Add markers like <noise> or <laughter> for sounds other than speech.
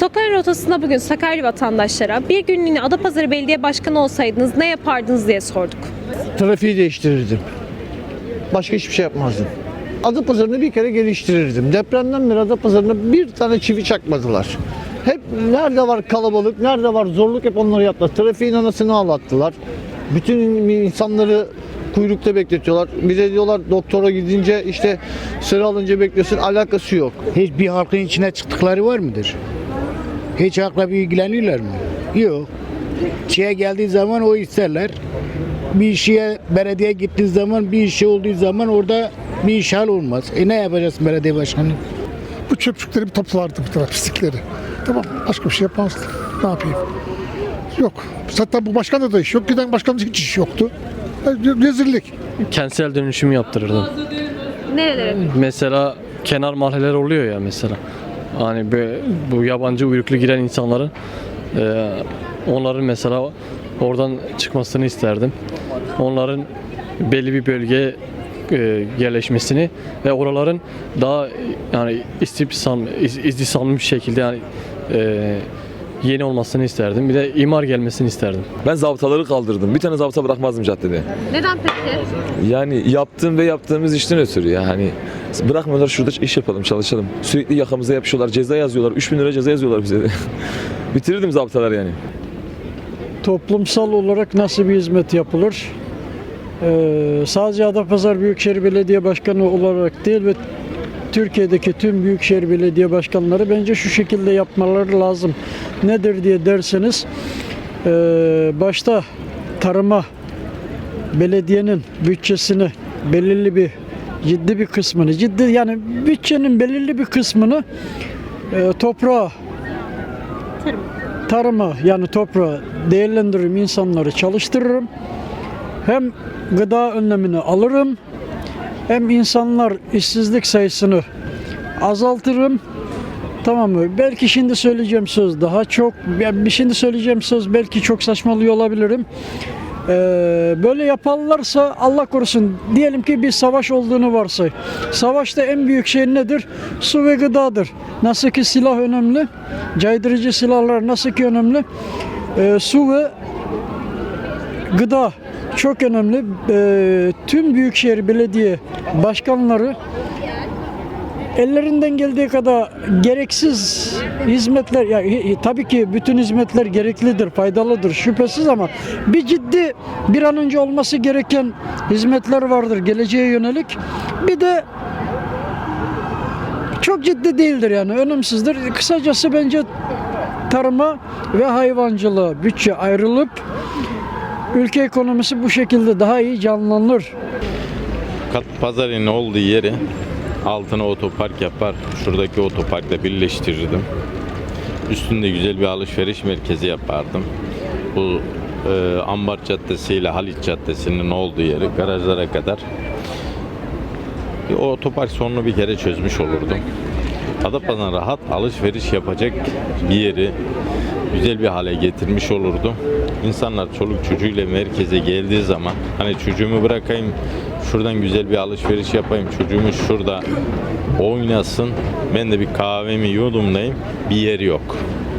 Sokak rotasında bugün Sakarya vatandaşlara bir günlüğüne Adapazarı Belediye Başkanı olsaydınız ne yapardınız diye sorduk. Trafiği değiştirirdim. Başka hiçbir şey yapmazdım. Adapazarı'nı bir kere geliştirirdim. Depremden beri Adapazarı'na bir tane çivi çakmadılar. Hep nerede var kalabalık, nerede var zorluk hep onları yaptılar. Trafiğin anasını ağlattılar. Bütün insanları kuyrukta bekletiyorlar. Bize diyorlar doktora gidince işte sıra alınca bekliyorsun. Alakası yok. Hiç bir halkın içine çıktıkları var mıdır? Hiç halkla bir ilgileniyorlar mı? Yok. Şeye geldiği zaman o isterler. Bir şeye belediye gittiği zaman bir işe olduğu zaman orada bir iş hal olmaz. E ne yapacağız belediye başkanı? Bu çöpçükleri bir toplardı bir taraf pislikleri. Tamam başka bir şey yapmazdı. Ne yapayım? Yok. Zaten bu başkanda da iş yok. Giden başkanımız hiç iş yoktu. Rezillik. kentsel dönüşüm yaptırırdım. Nerelere? Mesela kenar mahalleler oluyor ya mesela. Hani bu, bu yabancı uyruklu giren insanların e, onların mesela oradan çıkmasını isterdim. Onların belli bir bölgeye e, yerleşmesini ve oraların daha yani istihsam, iz, bir şekilde yani e, yeni olmasını isterdim. Bir de imar gelmesini isterdim. Ben zabıtaları kaldırdım. Bir tane zabıta bırakmazdım caddede. Neden peki? Yani yaptığım ve yaptığımız işten ötürü ya hani bırakmıyorlar şurada iş yapalım çalışalım. Sürekli yakamıza yapışıyorlar ceza yazıyorlar. 3000 lira ceza yazıyorlar bize. <laughs> Bitirirdim zabıtalar yani. toplumsal olarak nasıl bir hizmet yapılır? Ee, sadece Adapazarı Büyükşehir Belediye Başkanı olarak değil ve Türkiye'deki tüm büyükşehir belediye başkanları bence şu şekilde yapmaları lazım. Nedir diye derseniz ee, başta tarıma belediyenin bütçesini belirli bir ciddi bir kısmını ciddi yani bütçenin belirli bir kısmını e, toprağa tarıma yani toprağı değerlendiririm, insanları çalıştırırım. Hem gıda önlemini alırım, hem insanlar işsizlik sayısını azaltırım. Tamam mı? Belki şimdi söyleyeceğim söz daha çok, yani şimdi söyleyeceğim söz belki çok saçmalıyor olabilirim. Ee, böyle yaparlarsa Allah korusun diyelim ki bir savaş olduğunu varsay. Savaşta en büyük şey nedir? Su ve gıdadır. Nasıl ki silah önemli, caydırıcı silahlar nasıl ki önemli, Ee, su ve gıda çok önemli. Ee, tüm büyükşehir belediye başkanları ellerinden geldiği kadar gereksiz hizmetler ya tabii ki bütün hizmetler gereklidir, faydalıdır şüphesiz ama bir ciddi bir an önce olması gereken hizmetler vardır geleceğe yönelik. Bir de çok ciddi değildir yani önemsizdir. Kısacası bence tarıma ve hayvancılığa bütçe ayrılıp ülke ekonomisi bu şekilde daha iyi canlanır. Kat pazarının olduğu yeri altına otopark yapar. Şuradaki otoparkla birleştirirdim. Üstünde güzel bir alışveriş merkezi yapardım. Bu e, Ambar Caddesi ile Haliç Caddesi'nin olduğu yeri garajlara kadar o otopark sorunu bir kere çözmüş olurdum. Adapazarı'na rahat alışveriş yapacak bir yeri güzel bir hale getirmiş olurdum. İnsanlar çoluk çocuğuyla merkeze geldiği zaman hani çocuğumu bırakayım şuradan güzel bir alışveriş yapayım çocuğumu şurada oynasın ben de bir kahvemi yudumlayayım bir yer yok.